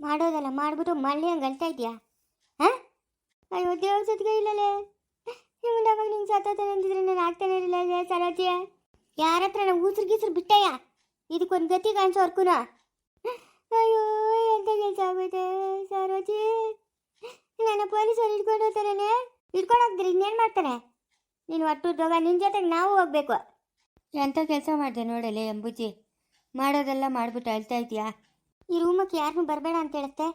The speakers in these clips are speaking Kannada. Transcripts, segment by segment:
ಮಾಡೋದಲ್ಲ, ಮಾಡ್ಬಿಟ್ಟು ಮಳ್ಳಿ ಹಂಗೆ ಅಳ್ತಾ ಇದೆಯಾ ಹಾಂ? ಅಯ್ಯೋ, ದೇವ್ರ ಸತ್ಗೆ ಇಲ್ಲಲೇ. ಮುಂಡಾಗ ನಿಂಗೆ ಸತ್ತಾನೆ ಅಂದಿದ್ರೆ ನಾನು ಆಗ್ತಾನೆ ಇರಲಿಲ್ಲ ಸರೋಜಿಯ. ಯಾರ ಹತ್ರ ನಾನು ಉಸಿರು ಗೀಸ್ರು ಬಿಟ್ಟಯ್ಯ? ಇದಕ್ಕೊಂದು ಗತಿ ಕಾಣಿಸೋರ್ಕುನ ಅಯ್ಯೋ, ಎಂತ ಕೆಲಸ ಆಗೋಯ್ತೆ ಸರೋಜಿ? ನನ್ನ ಪೊಲೀಸರು ಇಟ್ಕೊಂಡು ಹೋಗ್ತಾರೇನೆ? ಹಿಡ್ಕೊಂಡು ಹೋಗ್ತಾರೆ, ಇನ್ನೇನು ಮಾಡ್ತಾನೆ? ನೀನು ಒಟ್ಟು ಹೋಗ ನಿನ್ನ ಜೊತೆಗೆ ನಾವು ಹೋಗ್ಬೇಕು. ಎಂಥ ಕೆಲಸ ಮಾಡಿದೆ ನೋಡಲೇ ಎಂಬುಜಿ ಮಾಡೋದೆಲ್ಲ ಮಾಡ್ಬಿಟ್ಟು ಅಳ್ತಾ ಇದೆಯಾ ಈ ರೂಮಕ್ಕೆ ಯಾರನ್ನೂ ಬರಬೇಡ ಅಂತ ಹೇಳುತ್ತೆ.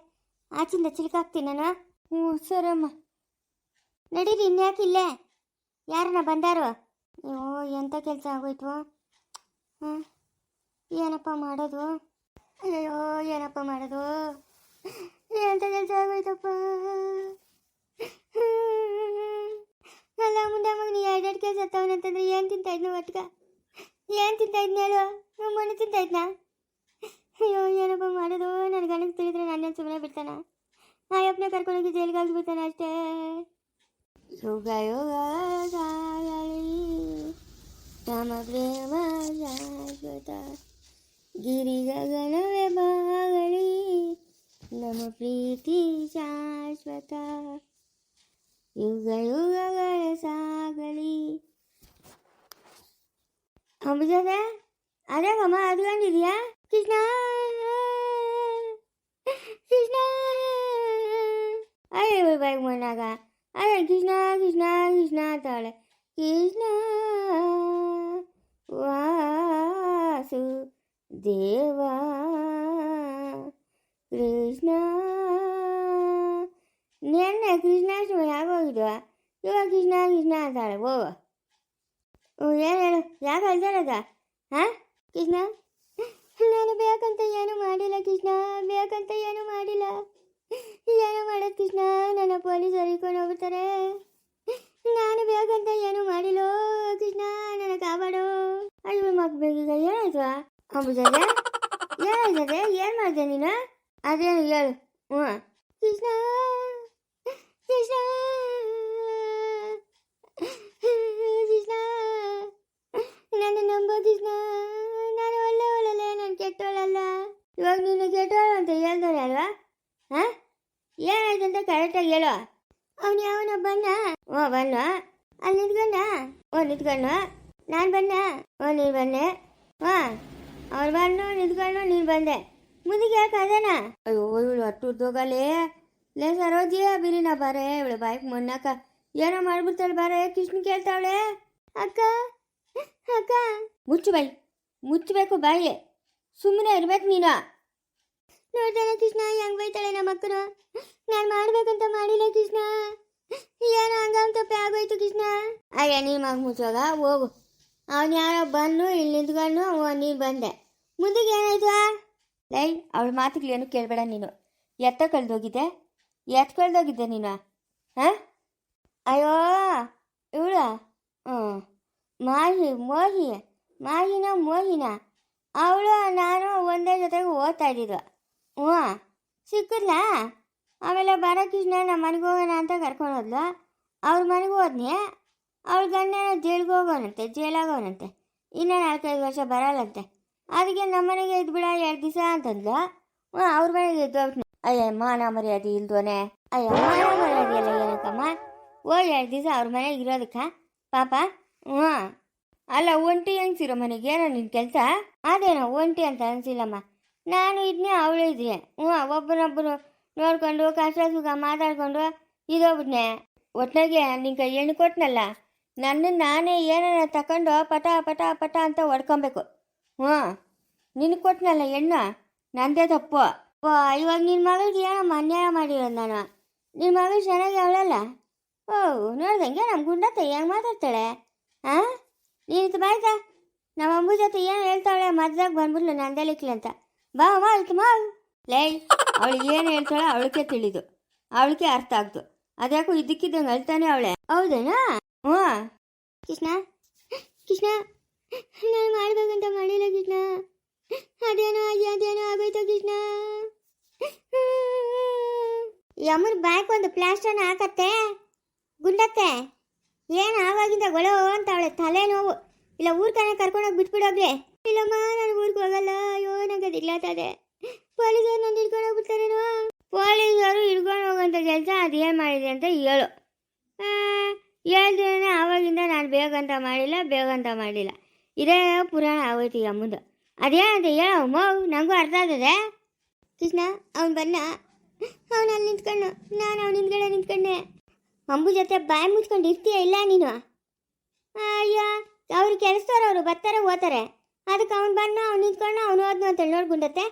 ಆಚಿಂದ ಚಿಲ್ಕಾಕ್ತೀನಿ ನಾನು. ಹ್ಞೂ ಸರಮ್ಮ. ನಡೀರಿ ಇನ್ಯಾಕೆ ಇಲ್ಲೇ? ಯಾರನ್ನ ಬಂದಾರು? ಓ ಎಂಥ ಕೆಲಸ ಆಗೋಯ್ತು? ಹಾಂ? ಏನಪ್ಪ ಮಾಡೋದು? ಅಯ್ಯೋ ಏನಪ್ಪ ಮಾಡೋದು? ಎಂಥ ಕೆಲಸ ಆಗೋಯ್ತಪ್ಪ? ಅಲ್ಲ ಮುಂದೆ ಮಗ ನೀ ಎರಡೆರಡು ಕೆಲಸ ಸತ್ತವನಂತಂದ್ರೆ ಏನು ತಿಂತಾ ಇದ್ನ ಒಟ್ಗ? ಏನು ತಿಂತಾ ಇದ್ನ ಹೇಳು? ಮಣ್ಣು ತಿಂತಾ ಇದ್ನಾ? ಅಯ್ಯೋ, ಏನಪ್ಪ ಮಾಡೋದು? ನನ್ನ ಗಂಡಗೆ ತಿಳಿದ್ರೆ ನನ್ನ ಸುಮ್ಮನೆ ಬಿಡ್ತಾನ? ಆಯಪ್ಪನ ಕರ್ಕೊಂಡೋಗಿ ಜೈಲಿಗೆ ಹಾಕ್ಬಿಡ್ತಾನೆ ಅಷ್ಟೇ? ಯೋಗ ಯೋಗ ಸಾಗಲಿ ತಮ ಪ್ರೇಮ ಶಾಶ್ವತ ಗಿರಿ ಗಗನವೇ ಬಾಗಲಿ ನಮ್ಮ ಪ್ರೀತಿ, ಶಾಶ್ವತ. ಯುಗ, ಯುಗಗಳ ಸಾಗಲಿ. ಅಂಬುಜದ ಅದೇ ಅಮ್ಮ ಅದ್ಕೊಂಡಿದ್ಯಾ ಕೃಷ್ಣ ಅಯ್ಯ ಬಾಯಿ ಮಣ್ಣಾಗ ಅಯ್ಯ ಕೃಷ್ಣ ಕೃಷ್ಣ ಕೃಷ್ಣ ಅಂತಾಳೆ ಕೃಷ್ಣ ವಾಸು ದೇವಾ, ಕೃಷ್ಣ. ನೆನ್ನೆ ಕೃಷ್ಣಾಷ್ಟಮಿ ಆಗೋಗಿದ್ವ ಇವಾಗ ಕೃಷ್ಣ ಕೃಷ್ಣ ಅಂತಾಳೆ ಓ ಏನು ಹೇಳು ಯಾಕೆ ಅಳ್ತಾರದ ಹಾಂ? ಕೃಷ್ಣ? ನಾನು ಬೇಕಂತ ಏನು ಮಾಡಿಲ್ಲ ಕೃಷ್ಣ ಬೇಕಂತ ಏನು ಮಾಡಿಲ್ಲ ಏನು ಮಾಡೋದು ಕೃಷ್ಣ ನನ್ನ ಪೊಲೀಸರು ಹಿಡ್ಕೊಂಡು ಹೋಗ್ತಾರೆ ನಾನು ಬೇಕಂತ ಏನು ಮಾಡಿಲ್ಲ ಕೃಷ್ಣ ನನ್ನ ಕಾಪಾಡು ಅಯ್ಯೋ ಮಗ ಬೇಕೀಗ ಏನಾಯ್ತು ಅಂಬುಜದೆ ಏನಾಯ್ತದೆ ಏನು ಮಾಡಿದೆ ನೀನು? ಅದೇನು ಹೇಳು. ಹ್ಞೂ ಕೃಷ್ಣ. ಕೃಷ್ಣ. ಕೃಷ್ಣ. ನನ್ನ ನಂಬೋ ಕೃಷ್ಣ. ನಾನು ಒಳ್ಳೆ ಒಳ್ಳೆ ನಾನು ಕೆಟ್ಟವಳಲ್ಲ. ಇವಾಗ ನೀನು ಕೆಟ್ಟವಳು ಅಂತ ಹೇಳ್ತಾರೆ ಅಲ್ವಾ ಹಾಂ? ಏನಾಯ್ತು ಅಂತ ಕರೆಕ್ಟಾಗಿ ಹೇಳು. ಅವನು ಯಾವನ ಬನ್ನ ಓ ಬನ್ನ ಅಲ್ಲಿ ನಿಂತ್ಕೊಂಡ? ಓ, ನಿಂತ್ಕೊಂಡ? ನಾನು ಬನ್ನ ಓ, ನೀನು ಬಂದೆ ಹಾಂ. ಅವ್ರು ಬಂದು ನಿಂತ್ಕೊಂಡು ನೀನು ಬಂದೆ. ಮುಂದಕ್ಕೆ ಯಾಕೆ ಅದೇನ ಅಯ್ಯೋ, ಇವಳು ಅಟ್ಟು ಉದ್ದೋಗಲೇ ಲೇ ಸರೋಜಿಯ ಬಿರಿನ ಬಾರೆ, ಇವಳು ಬಾಯ್ಕ್ ಮೊನ್ನಕ್ಕ. ಏನೋ ಮಾಡ್ಬಿಡ್ತಾಳೆ ಬಾರೆ, ಕೃಷ್ಣ ಕೇಳ್ತಾವಳೆ. ಅಕ್ಕ ಅಕ್ಕ. ಮುಚ್ಚು ಬಾಯಿ ಮುಚ್ಚಬೇಕು ಬಾಯಿ. ಸುಮ್ಮನೆ ಇರ್ಬೇಕು ನೀನು. ನೋಡ್ತಾನೆ ಕೃಷ್ಣ, ಹೆಂಗ್ ಬೈತಾಳೆ ನಮ್ಮ ಅಕ್ಕನ. ನಾನು ಮಾಡ್ಬೇಕಂತ ಮಾಡಿಲ್ಲ ಕೃಷ್ಣ. ಏನೋ ಹಂಗಂತ ತಪ್ಪೆ ಆಗೋಯ್ತು ಕೃಷ್ಣ. ಅಯ್ಯ ನೀ ಮಗ ಮುಚ್ಚೋಗ, ಹೋಗು. ಅವನು ಯಾರೋ ಬಂದು ಇಲ್ಲಿ ನಿಂತ್ಕೊಂಡು ನೀನು ಬಂದೆ. ಮುಂದಕ್ಕೆ ಏನಾಯ್ತು ಲೈ, ಅವಳ ಮಾತುಗಳೇನು ಕೇಳಬೇಡ ನೀನು. ಎತ್ತ ಕಳ್ದೋಗಿದ್ದೆ ಎತ್ತ ಕಳೆದೋಗಿದ್ದೆ ನೀನು? ಹಾಂ? ಅಯ್ಯೋ, ಇವಳ? ಹ್ಞೂ. ಮಾಹಿ, ಮೋಹಿ, ಮಾಹಿನ ಮೋಹಿನ. ಅವಳು ನಾನು ಒಂದೇ ಜೊತೆಗೆ ಓದ್ತಾ ಇದ್ದಿದ್ದು. ಹ್ಞೂ. ಸಿಕ್ಕಿದ್ಲಾ? ಆಮೇಲೆ ಬರೋಕೃಷ್ಣ ನಮ್ಮ ಮನೆಗೆ ಹೋಗೋಣ ಅಂತ ಕರ್ಕೊಂಡು ಹೋದ್ಲು. ಅವ್ರ ಮನೆಗೆ ಹೋದ್ನಿ. ಅವಳ ಗಂಡ ಜೈಲ್ಗೆ ಹೋಗೋನಂತೆ ಜೈಲಾಗೋನಂತೆ ಇನ್ನೂ ನಾಲ್ಕೈದು ವರ್ಷ ಬರಲ್ಲಂತೆ. ಅದಕ್ಕೆ ನಮ್ಮ ಮನೆಗೆ ಇದ್ಬಿಡ ಎರಡು ದಿವಸ ಅಂತಂದ್ಲು. ಅವ್ರ ಮನೆಗೆ ಇದ್ದೋಗ್ತೀನಿ ಅಯ್ಯ ಮಾನ ಮರ್ಯಾದೆ ಇಲ್ದೋನೆ. ಅಯ್ಯ ಮಾನ ಮರ್ಯಾದೆ ಎಲ್ಲ ಏನಕ್ಕಮ್ಮ? ಓ ಎರಡು ದಿವಸ ಅವ್ರ ಮನೆಗೆ ಇರೋದಕ್ಕ. ಪಾಪ, ಹ್ಞೂ. ಅಲ್ಲ, ಒಂಟಿ ಹೆಂಗ್ಸಿರೋ ಮನೆಗೆ ಏನೋ ನಿನ್ನ ಕೆಲಸ? ಅದೇನೋ ಒಂಟಿ ಅಂತ ಅನ್ಸಿಲ್ಲಮ್ಮ. ನಾನು ಇದನ್ನೇ ಅವಳು ಇದ್ರೆ. ಹ್ಞೂ ಒಬ್ಬನೊಬ್ಬರು ನೋಡ್ಕೊಂಡು ಕಷ್ಟ ಸುಖ ಮಾತಾಡ್ಕೊಂಡು ಇದೋಗ್ಬಿಟ್ನೆ ಒಟ್ನಾಗೆ ನಿಂಗೆ ಹೆಣ್ಣು ಕೊಟ್ನಲ್ಲ ನನ್ನ ನಾನೇ ಏನಾರ ತಗೊಂಡು ಪಟ ಪಟ ಪಟ ಅಂತ ಹೊಡ್ಕೊಬೇಕು. ಹ್ಞೂ. ನಿನ್ ಕೊಟ್ನಲ್ಲ ಹೆಣ್ಣು ನಂದೇ ತಪ್ಪು. ಓ, ಇವಾಗ ನಿನ್ನ ಮಗಳಿಗೆ ಏನಮ್ಮ ಅನ್ಯಾಯ ಮಾಡಿರೋ ನಾನು. ನಿನ್ನ ಮಗಳು ಚೆನ್ನಾಗಿ ಅವಳಲ್ಲ? ಓ, ನೋಡ್ದಂಗೆ ನಮ್ಮ ಗುಂಡತ್ತ ಹೆಂಗೆ ಮಾತಾಡ್ತಾಳೆ? ಹಾಂ ನೀನು ಬಾಯ್ತಾ ನಮ್ಮ ಅಂಬು ಜೊತೆ ಏನು ಹೇಳ್ತಾಳೆ? ಮದ್ದಾಗ ಬಂದ್ಬಿಡ್ಲು ನಂದಲಿಕ್ಲಿ ಅಂತ. ಬಾ ಅಮ್ಮ ಅಳ್ತು ಮಾ. ಲೇ, ಅವಳು ಏನು ಹೇಳ್ತಾಳೆ ಅವಳಿಗೆ ತಿಳಿದು. ಅವಳಿಗೆ ಅರ್ಥ ಆಗ್ತು ಅದ್ಯಾಕೋ ಇದಕ್ಕಿದ್ದಂಗೆ ಅಳ್ತಾನೆ ಅವಳೆ. ಹೌದೇನಾ? ಹ್ಞೂ. ಕೃಷ್ಣ? ಕೃಷ್ಣ? ನಾನು ಮಾಡ್ಬೇಕಂತ ಮಾಡಿಲ್ಲ ಕೃಷ್ಣ. ಅದೇನೋ ಆಗಿ, ಅದೇನೋ ಆಗೋಯ್ತು ಕೃಷ್ಣ. ಯಮನ್ ಬ್ಯಾಕ್ ಒಂದು ಪ್ಲಾಸ್ಟರ್ನ ಹಾಕತ್ತೆ. ಗುಂಡಕ್ಕೆ. ಏನು ಆವಾಗಿಂದ ಗೊಳೋ ಅಂತ ಅವಳೆ ತಲೆನೋವು ಇಲ್ಲ ಊರ್ಕನ ಕರ್ಕೊಂಡೋಗಿ ಬಿಟ್ಬಿಡೋಗ್ರೆ ಇಲ್ಲಮ್ಮ, ನಾನು ಊರಿಗೆ ಹೋಗಲ್ಲ. ಅಯ್ಯೋ, ನಂಗೆ ಅದು ಇಲ್ಲತ್ತದೆ ಪೊಲೀಸರು ನಾನು ಹಿಡ್ಕೊಂಡು ಹೋಗ್ಬಿಡ್ತಾರೇನೋ. ಪೊಲೀಸರು ಹಿಡ್ಕೊಂಡು ಹೋಗೋಂಥ ಕೆಲಸ ಅದೇನು ಮಾಡಿದೆ ಅಂತ ಹೇಳು. ಹೇಳ್ದೇನೆ ಆವಾಗಿಂದ ನಾನು ಬೇಗ ಬೇಗಂತ ಮಾಡಿಲ್ಲ, ಬೇಗ ಬೇಗಂತ ಮಾಡಿಲ್ಲ. ಇದೇ ಪುರಾಣ ಆಗೋಯ್ತು ಈಗ ಮುಂದೆ ಅದೇನಂತ ಹೇಳೋ ಮಗು ನನಗೂ ಅರ್ಥ ಆಗ್ತದೆ. ಕೃಷ್ಣ, ಅವನು ಬನ್ನ ಅವನು ಅಲ್ಲಿ ನಿಂತ್ಕೊಂಡು, ನಾನು ಅವ್ನ ಹಿಂದ್ಗಡೆ ನಿಂತ್ಕೊಂಡೆ. ಅಂಬು ಜೊತೆ ಬಾಯಿ ಮುಚ್ಕೊಂಡು ಇರ್ತೀಯ ಇಲ್ಲ ನೀನು? ಅಯ್ಯೋ, ಅವ್ರು ಕೆಲಸದವ್ರು ಅವರು, ಬರ್ತಾರೆ ಓದ್ತಾರೆ ಅದಕ್ಕೆ ಅವ್ನು ಬನ್ನ ಅವ್ನು ನಿಂತ್ಕೊಂಡು, ಅವ್ನು ಓದ್ನು ಅಂತ ನೋಡ್ಕೊಂಡತ್ತೆ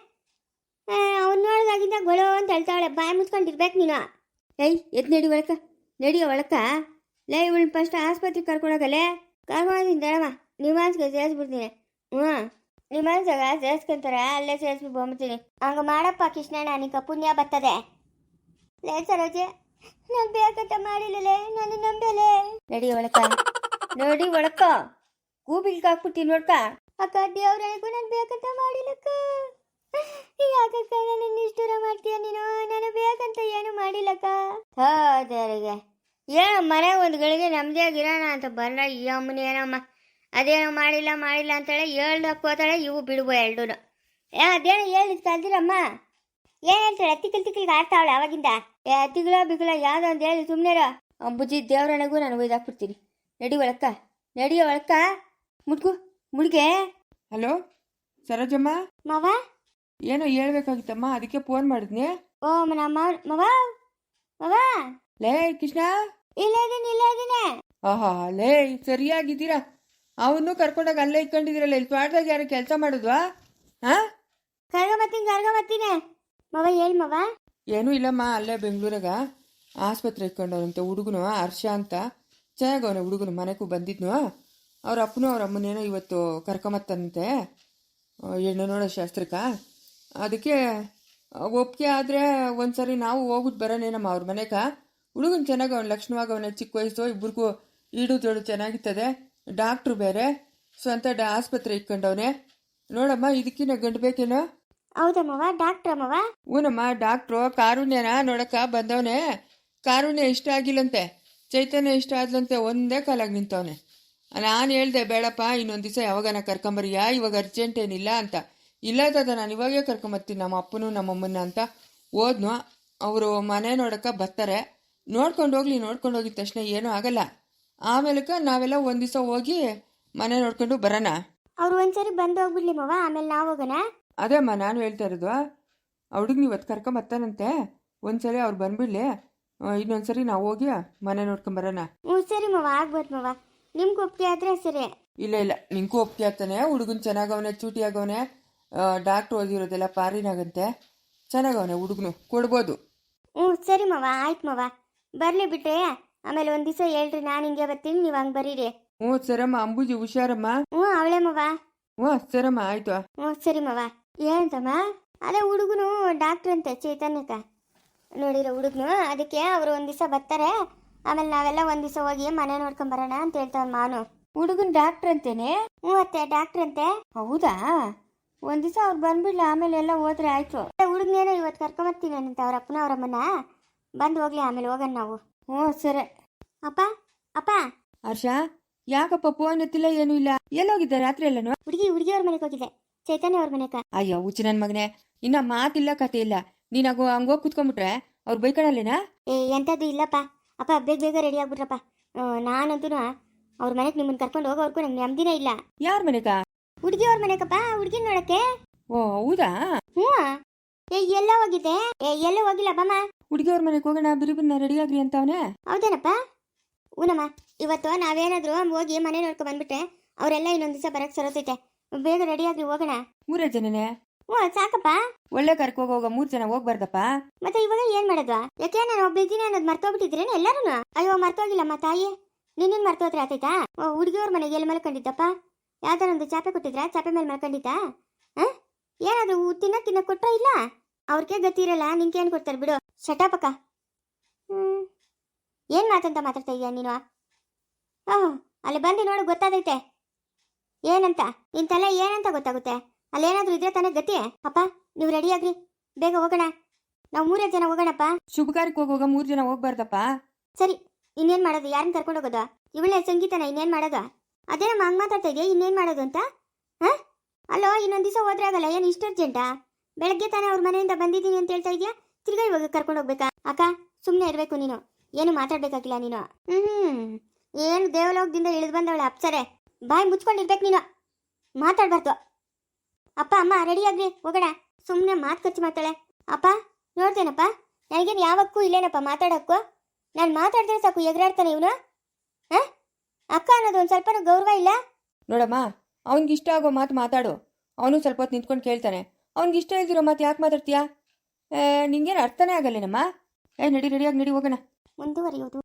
ಅವ್ನು ನೋಡಿದಾಗಿಂದ ಗೊಳೋ ಅಂತ ಹೇಳ್ತಾವಳೆ. ಬಾಯಿ ಮುಚ್ಕೊಂಡಿರ್ಬೇಕು ನೀನು. ಏಯ್, ಎದ್ ನಡಿ ಒಳಕ. ನಡಿಯೋ ಒಳಕ. ಲೈ ಇವಳು ಫಸ್ಟ್ ಆಸ್ಪತ್ರೆಗೆ ಕರ್ಕೊಂಡೋಗಲ್ಲೇ ಕರ್ಕೊಂಡೋಗಿದ್ದೀನಿ ದಳಮ್ಮ ನಿಮಾನ್ಸ್ಗೆ ಸೇರಿಸ್ಬಿಡ್ತೀನಿ. ಹ್ಞೂ ನಿಮಾನ್ಸಾಗ ಸೇರಿಸ್ಕೊಂತಾರೆ, ಅಲ್ಲೇ ಸೇರಿಸ್ಬಿಟ್ಟು ಬಂದ್ಬಿಡ್ತೀನಿ. ಹಂಗೆ ಮಾಡಪ್ಪ ಕೃಷ್ಣ ನಿಕ ಪುಣ್ಯ ಬರ್ತದೆ. ಲೇ ಸರೋಜೆ, ನಾನು ಬೇಕಂತ ಮಾಡಿಲ್ಲಲೇ, ನಾನು ನಂಬಲೆ. ನಡಿ ಒಳಕ. ನೋಡಿ ಒಳಕ. ಕೂಬಿಲ್ಗೆ ಹಾಕ್ಬಿಡ್ತೀನಿ ನೋಡ್ಕ. ಅಕ್ಕ ದೇವ್ರನಿಗೂ ನಾನು ಬೇಕಂತ ಮಾಡಿಲ್ಲಕ್ಕ. ಯಾಕಕ್ಕ ನನ್ನ ನಿಷ್ಠೂರ ಮಾಡ್ತೀಯ ನೀನು? ನಾನು ಬೇಕಂತ ಏನು ಮಾಡಿಲ್ಲಕ್ಕ. ಹಾ, ದೇವರಿಗೆ. ಏನೋ ಮನೆ ಒಂದು ಗಳಿಗೆ ನಮ್ದೇ ಆಗಿರೋಣ ಅಂತ ಬಂದ. ಈ ಅಮ್ಮನ ಏನಮ್ಮ ಅದೇನೋ ಮಾಡಿಲ್ಲ ಮಾಡಿಲ್ಲ ಅಂತೇಳಿ ಹೇಳ್ದು ಹಾಕೋತಾಳೆ ಇವು ಬಿಡುವ ಎರಡೂ ಏ ಅದೇನು ಹೇಳಿದ್ ಕಲ್ದಿರಮ್ಮ? ಏನ್ ಹೇಳ್ತಾಳೆ ತಿಕ್ಕಲ್ ತಿಕ್ಕಲ್ಗೆ ಆಡ್ತಾವಳೆ ಅವಾಗಿಂದ? ಏ ತಿಗಳ ಬಿಗಳ ಯಾವ್ದು ಅಂತ ಹೇಳಿ ಸುಮ್ಮನೆ ಅಂಬುಜಿ ದೇವ್ರನಗೂ ನಾನು ಒಯ್ದಾಕ್ಬಿಡ್ತೀನಿ ನಡಿ ಒಳಕ್ಕ. ನಡಿಯ ಒಳಕ್ಕ. ಮುಡ್ಗು ಮುಡ್ಗೆ. ಹಲೋ ಸರೋಜಮ್ಮ? ಮಾವ? ಏನೋ ಹೇಳ್ಬೇಕಾಗಿತ್ತಮ್ಮ ಅದಕ್ಕೆ ಫೋನ್ ಮಾಡಿದ್ನಿ. ಓ ನಮ್ಮ ಮಾವ? ಮಾವ? ಲೇ ಕೃಷ್ಣ? ಇಲ್ಲ ಇದೀನಿ ಇಲ್ಲ ಇದೀನಿ. ಆಹಾ ಲೇ ಸರಿಯಾಗಿದ್ದೀರಾ? ಅವನು ಕರ್ಕೊಂಡಾಗ ಅಲ್ಲೇ ಇಟ್ಕೊಂಡಿದ್ದೀರಲ್ಲ ಇಲ್ಲಿ ತೋಟದಾಗ ಯಾರು ಕೆಲಸ ಮಾಡಿದ್ವಾ? ಹಾ ಕರ್ಗ ಬರ್ತೀನಿ ಕರ್ಗ ಬರ್ತೀನಿ ಮವ ಹೇಳಿ ಮವ. ಏನೂ ಇಲ್ಲಮ್ಮ ಅಲ್ಲೇ ಬೆಂಗಳೂರಾಗ. ಆಸ್ಪತ್ರೆ ಇಟ್ಕೊಂಡವನಂತೆ ಹುಡುಗನು ಹರ್ಷ ಅಂತ. ಚೆನ್ನಾಗವನೆ ಹುಡುಗನು ಮನೆಗೂ ಬಂದಿದ್ನು. ಅವ್ರ ಅಪ್ಪನೂ ಅವ್ರ ಅಮ್ಮನೇನೋ ಇವತ್ತು ಕರ್ಕೊಂಬತ್ತಂತೆ ಹೆಣ್ಣು ನೋಡೋ ಶಾಸ್ತ್ರಕ್ಕ. ಅದಕ್ಕೆ ಒಪ್ಪಿಗೆ ಆದರೆ ಒಂದ್ಸರಿ ನಾವು ಹೋಗ್ಬಿಟ್ಟು ಬರೋಣೇನಮ್ಮ ಅವ್ರ ಮನೆಗೆ. ಹುಡುಗನ್ ಚೆನ್ನಾಗಿ ಅವ್ನು ಅವನ ಚಿಕ್ಕ ವಯಸ್ಸು ಇಬ್ಬರಿಗೂ ಈಡು ಜೋಡು ಚೆನ್ನಾಗಿರ್ತದೆ ಡಾಕ್ಟ್ರು ಬೇರೆ ಸ್ವಂತ ಡಾ ಆಸ್ಪತ್ರೆ ಇಟ್ಕೊಂಡವನೆ. ನೋಡಮ್ಮ ಇದಕ್ಕಿನ್ನ ಗಂಡು ಬೇಕೇನೋ? ಹೌದಮ್ಮವ ಡಾಕ್ಟ್ರ್ ಡಾಕ್ಟ್ರ ಊನಮ್ಮ ಡಾಕ್ಟ್ರು ಕಾರುಣ್ಯನ ನೋಡಕ್ಕ ಬಂದವನೆ. ಕಾರುಣ್ಯ ಇಷ್ಟ ಆಗಿಲ್ಲಂತೆ. ಚೈತನ್ಯ ಇಷ್ಟ ಆದ್ಲಂತೆ ಒಂದೇ ಕಾಲಾಗಿ ನಿಂತವನೆ. ನಾನು ಹೇಳ್ದೆ ಬೇಡಪ್ಪ ಇನ್ನೊಂದು ದಿವಸ ಯಾವಾಗನ ಕರ್ಕೊಂಬರಿಯಾ ಇವಾಗ ಅರ್ಜೆಂಟ್ ಏನಿಲ್ಲ ಅಂತ. ಇಲ್ಲ ದಾದ ನಾನು ಇವಾಗೇ ಕರ್ಕೊಂಬರ್ತೀನಿ ನಮ್ಮ ಅಪ್ಪನು ನಮ್ಮಮ್ಮನ ಅಂತ. ಹೋದ್ನು ಅವರು ಮನೆ ನೋಡಕ್ಕ ಬರ್ತಾರೆ. ನೋಡ್ಕೊಂಡು ಹೋಗ್ಲಿ ನೋಡ್ಕೊಂಡು ಹೋಗಿದ ತಕ್ಷಣ ಏನೂ ಆಗಲ್ಲ. ಆಮೇಲಕ ನಾವೆಲ್ಲ ಒಂದು ದಿವಸ ಹೋಗಿ ಮನೆ ನೋಡ್ಕೊಂಡು ಬರೋಣ. ಅವ್ರು ಒಂದ್ಸರಿ ಬಂದು ಹೋಗ್ಬಿಡ್ಲಿ ಮವ ಆಮೇಲೆ ನಾವು ಹೋಗೋಣ. ಅದೇ ಅಮ್ಮ ನಾನು ಹೇಳ್ತಾ ಇರೋದು. ಅವಳಿಗೆ ನೀವು ಇವತ್ತು ಕರ್ಕೊಂಬರ್ತಾನಂತೆ ಒಂದ್ಸರಿ ಅವ್ರು ಬಂದ್ಬಿಡ್ಲಿ. ಇನ್ನೊಂದ್ಸರಿ ನಾವು ಹೋಗಿ ಮನೆ ನೋಡ್ಕೊಂಬರೋಣ ಹ್ಞೂ ಸರಿ ಮವ ಆಗ್ಬೋದು ಮವ. ನಿಮ್ಗೆ ಒಪ್ಪಿಗೆ ಆದ್ರೆ ಸರಿ. ಇಲ್ಲ ಇಲ್ಲ ನಿಂಗೂ ಒಪ್ಪಿಗೆ ಆಗ್ತಾನೆ. ಹುಡುಗನ್ ಚೆನ್ನಾಗವನೆ ಚೂಟಿ ಆಗವನೆ. ಡಾಕ್ಟ್ರ್ ಓದಿರೋದೆಲ್ಲ ಪಾರಿನಾಗಂತೆ. ಚೆನ್ನಾಗವನೆ ಹುಡುಗನು ಕೊಡ್ಬೋದು. ಹ್ಞೂ ಸರಿ ಮವ ಆಯ್ತು ಮವ. ಬರಲಿ ಬಿಟ್ರೆ. ಆಮೇಲೆ ಒಂದ್ ದಿವಸ ಹೇಳ್ರಿ ನಾನು ಹಿಂಗೆ ಬರ್ತೀನಿ ನೀವು ಹಂಗೆ ಬರೀರಿ. ಹ್ಞೂ ಸರಮ್ಮ ಅಂಬುಜಿ ಹುಷಾರಮ್ಮ? ಹ್ಞೂ ಅವಳೆ ಮವ. ಹ್ಞೂ ಸರಮ್ಮ ಆಯ್ತು. ಹ್ಞೂ ಸರಿ ಮವ. ಏನಂತಮ್ಮ ಅದೇ ಹುಡುಗನು ಡಾಕ್ಟ್ರ್ ಅಂತೆ ಚೈತನ್ಯಕ ನೋಡಿರೋ ಹುಡುಗನು ಅದಕ್ಕೆ ಅವರು ಒಂದ್ ದಿವಸ ಬರ್ತಾರೆ. ಆಮೇಲೆ ನಾವೆಲ್ಲ ಒಂದ್ ದಿವಸ ಹೋಗಿ ಮನೆ ನೋಡ್ಕೊಂಡ್ ಬರೋಣ ಅಂತ ಹೇಳ್ತಾವ್ ಮಾನು. ಹುಡುಗನ್ ಡಾಕ್ಟ್ರ್ ಅಂತೇನೆ? ಹ್ಞೂ ಅತ್ತೆ ಡಾಕ್ಟ್ರ್ ಅಂತೆ. ಹೌದಾ? ಒಂದ್ ದಿವಸ ಅವ್ರು ಬಂದ್ಬಿಡ್ಲಿ ಆಮೇಲೆ ಎಲ್ಲ ಹೋದ್ರೆ ಆಯ್ತು. ಹುಡುಗನೇನೋ ಇವತ್ತು ಕರ್ಕೊಂಬರ್ತೀನಿ ಅಂತ ಅವ್ರ ಅಪ್ಪನ ಅವ್ರಮ್ಮನ ಬಂದು ಹೋಗ್ಲಿ ಆಮೇಲೆ ಹೋಗೋಣ ನಾವು. ಹ್ಞೂ ಸರಿ. ಅಪ್ಪ ಅಪ್ಪ. ಹರ್ಷ ಯಾಕಪ್ಪ ಫೋನ್ ಎತ್ತಿಲ್ಲ ಏನೂ ಇಲ್ಲ? ಎಲ್ಲೋಗಿದ್ದೆ ರಾತ್ರಿ ಎಲ್ಲನೂ? ಹುಡುಗಿ ಅವ್ರ ಮನೆಗೆ ಹೋಗಿದ್ದೆ. ಚೈತನ್ಯ ಅವ್ರ ಮನೆಗ. ಅಯ್ಯೋ ಹುಚ್ಚು ನನ್ನ ಮಗನೇ. ಇನ್ನ ಮಾತಿಲ್ಲ ಕತೆ ಇಲ್ಲ. ನೀನಾಗೋ ಹಂಗೋಗಿ ಕುತ್ಕೊಂಡ್ಬಿಟ್ರೆ ಅವ್ರು ಬೈಕಡಲ್ಲೇನಾ ಏ ಎಂಥದ್ದು ಇಲ್ಲಪ್ಪ. ಅಪ್ಪ ಬೇಗ ಬೇಗ ರೆಡಿ ಆಗ್ಬಿಟ್ರಪ್ಪ. ನಾನಂತೂ ಅವ್ರ ಮನೆಗೆ ನಿಮ್ಮನ್ನ ಕರ್ಕೊಂಡು ಹೋಗೋವರೆಗೂ ನಂಗೆ ನೆಮ್ಮದಿನೇ ಇಲ್ಲ. ಯಾರ ಮನೆಗ? ಹುಡುಗಿ ಅವ್ರ ಮನೆಗಪ್ಪ ಹುಡುಗಿ ನೋಡಕ್ಕೆ. ಓ ಹೌದಾ? ಹ್ಞೂ ಏ ಎಲ್ಲ ಹೋಗಿದ್ದೆ. ಏ ಎಲ್ಲ ಹೋಗಿಲ್ಲ ಬಮ್ಮ ಹುಡುಗಿಯವ್ರ ಮನೆಗೆ ಹೋಗೋಣ ಬಿರಿಬಿರ್ನ ರೆಡಿ ಆಗ್ರಿ ಅಂತ ಅಂತವನೇ. ಹೌದೇನಪ್ಪ? ಊನಮ್ಮ ಇವತ್ತು ನಾವೇನಾದ್ರೂ ಹೋಗಿ ಮನೆ ನೋಡ್ಕೊಂಡು ಬಂದ್ಬಿಟ್ರೆ ಅವರೆಲ್ಲ ಇನ್ನೊಂದು ದಿವಸ ಬರಕ್ಕೆ ಸರೋತೈತೆ ಬೇಗ ರೆಡಿ ಆಗಿ ಹೋಗೋಣ. ಮೂರೇ ಜನನೇ? ಓ ಸಾಕಪ್ಪ. ಒಳ್ಳೆ ಕರ್ಕೊ ಹೋಗೋ ಮೂರ್ ಜನ ಹೋಗ್ಬಾರ್ದಪ್ಪ. ಮತ್ತೆ ಇವಾಗ ಏನ್ ಮಾಡೋದು ಯಾಕೆ ನಾನು ಒಬ್ಬ ಇದ್ದೀನಿ ಅನ್ನೋದು ಮರ್ತೋಗ್ಬಿಟ್ಟಿದ್ರೇನು ಎಲ್ಲರೂ ಅಯ್ಯೋ ಮರ್ತೋಗಿಲ್ಲಮ್ಮ ತಾಯಿ. ನಿನ್ನ ಮರ್ತೋದ್ರೆ ಆತೈತಾ? ಹುಡುಗಿಯವ್ರ ಮನೆಗೆ ಎಲ್ಲಿ ಮಲ್ಕೊಂಡಿದ್ದಪ್ಪ? ಯಾವ್ದಾರ ಒಂದು ಚಾಪೆ ಕೊಟ್ಟಿದ್ರಾ? ಚಾಪೆ ಮೇಲೆ ಮಲ್ಕೊಂಡಿದ್ದ? ಆ ಏನಾದ್ರು ತಿನ್ನ ತಿನ್ನ ಕೊಟ್ರ ಇಲ್ಲ? ಅವ್ರಿಗೆ ಗತಿ ಇರಲ್ಲ ನಿಂಗೆ ಏನು ಕೊಡ್ತಾರೆ ಬಿಡು. ಶಟಾಪಕ್ಕ ಹ್ಮ್. ಏನ್ ಮಾತಂತ ಮಾತಾಡ್ತಾ ಇದೀಯ ನೀನು? ಓಹ್ ಅಲ್ಲಿ ಬಂದು ನೋಡು ಗೊತ್ತಾದೈತೆ. ಏನಂತ? ಇಂತೆಲ್ಲ ಏನಂತ ಗೊತ್ತಾಗುತ್ತೆ? ಅಲ್ಲೇನಾದರೂ ಇದ್ರೆ ತಾನೇ ಗತಿ? ಅಪ್ಪ ನೀವು ರೆಡಿ ಆಗ್ರಿ. ಬೇಗ ಹೋಗೋಣ. ನಾವು ಮೂರೇ ಜನ ಹೋಗೋಣಪ್ಪ. ಶುಭ ಕಾರ್ಯಕ್ಕೆ ಹೋಗುವಾಗ ಮೂರ್ ಜನ ಹೋಗ್ಬಾರ್ದಪ್ಪ. ಸರಿ ಇನ್ನೇನ್ ಮಾಡೋದು? ಯಾರನ್ನ ಕರ್ಕೊಂಡು ಹೋಗೋದು? ಇವಳೇ ಸಂಗೀತನ ಇನ್ನೇನ್ ಮಾಡೋದು? ಅದೇ ನಮ್ಮ ಹಂಗ್ ಮಾತಾಡ್ತಾ ಇದೆಯಾ? ಇನ್ನೇನ್ ಮಾಡೋದು ಅಂತ? ಹಾ? ಅಲ್ಲೋ ಇನ್ನೊಂದ್ ದಿವಸ ಹೋದ್ರೆ ಆಗಲ್ಲ? ಏನು ಇಷ್ಟು ಅರ್ಜೆಂಟಾ ಬೆಳಗ್ಗೆ ತಾನೇ ಅವ್ರ ಮನೆಯಿಂದ ಬಂದಿದ್ದೀನಿ ಅಂತ ಹೇಳ್ತಾ ಇದೆಯಾ? ತಿರ್ಗಾ ಇವಾಗ ಕರ್ಕೊಂಡು ಹೋಗ್ಬೇಕಾ? ಅಕ್ಕ ಸುಮ್ಮನೆ ಇರಬೇಕು ನೀನು. ಏನು ಮಾತಾಡ್ಬೇಕಾಗಿಲ್ಲ ನೀನು. ಹ್ಮ್, ಏನು ದೇವಲೋಕದಿಂದ ಇಳಿದು ಬಂದವಳೆ ಅಪ್ಸರೆ. ಬಾಯಿ ಮುಚ್ಕೊಂಡಿರ್ಬೇಕು ನೀನು. ಮಾತಾಡ್ಬಾರ್ದು. ಅಪ್ಪ, ಅಮ್ಮ ರೆಡಿ ಆಗ್ರಿ ಹೋಗೋಣ. ಸುಮ್ಮನೆ ಮಾತು ಖರ್ಚು ಮಾಡ್ತಾಳೆ ಅಪ್ಪ, ನೋಡ್ತೇನಪ್ಪ? ನನಗೇನು ಯಾವಕ್ಕೂ ಇಲ್ಲೇನಪ್ಪ ಮಾತಾಡೋಕ್ಕೂ? ನಾನು ಮಾತಾಡಿದ್ರೆ ಸಾಕು, ಎಗರಾಡ್ತಾನೆ ಇವನು. ಹಾಂ? ಅಕ್ಕ ಅನ್ನೋದು ಒಂದು ಸ್ವಲ್ಪ ಗೌರವ ಇಲ್ಲ? ನೋಡಮ್ಮ ಅವ್ನಿಗೆ ಇಷ್ಟ ಆಗೋ ಮಾತು ಮಾತಾಡು. ಅವನು ಸ್ವಲ್ಪ ಹೊತ್ತು ನಿಂತ್ಕೊಂಡು ಕೇಳ್ತಾನೆ. ಅವ್ನಿಗೆ ಇಷ್ಟ ಇಲ್ದಿರೋ ಮಾತು ಯಾಕೆ ಮಾತಾಡ್ತೀಯಾ? ನಿಂಗೇನು ಅರ್ಥನೇ ಆಗಲ್ಲೇನಮ್ಮ ಏ ನಡಿ ರೆಡಿಯಾಗಿ ನಡಿ ಹೋಗೋಣ. ಮುಂದುವರಿಯುವುದು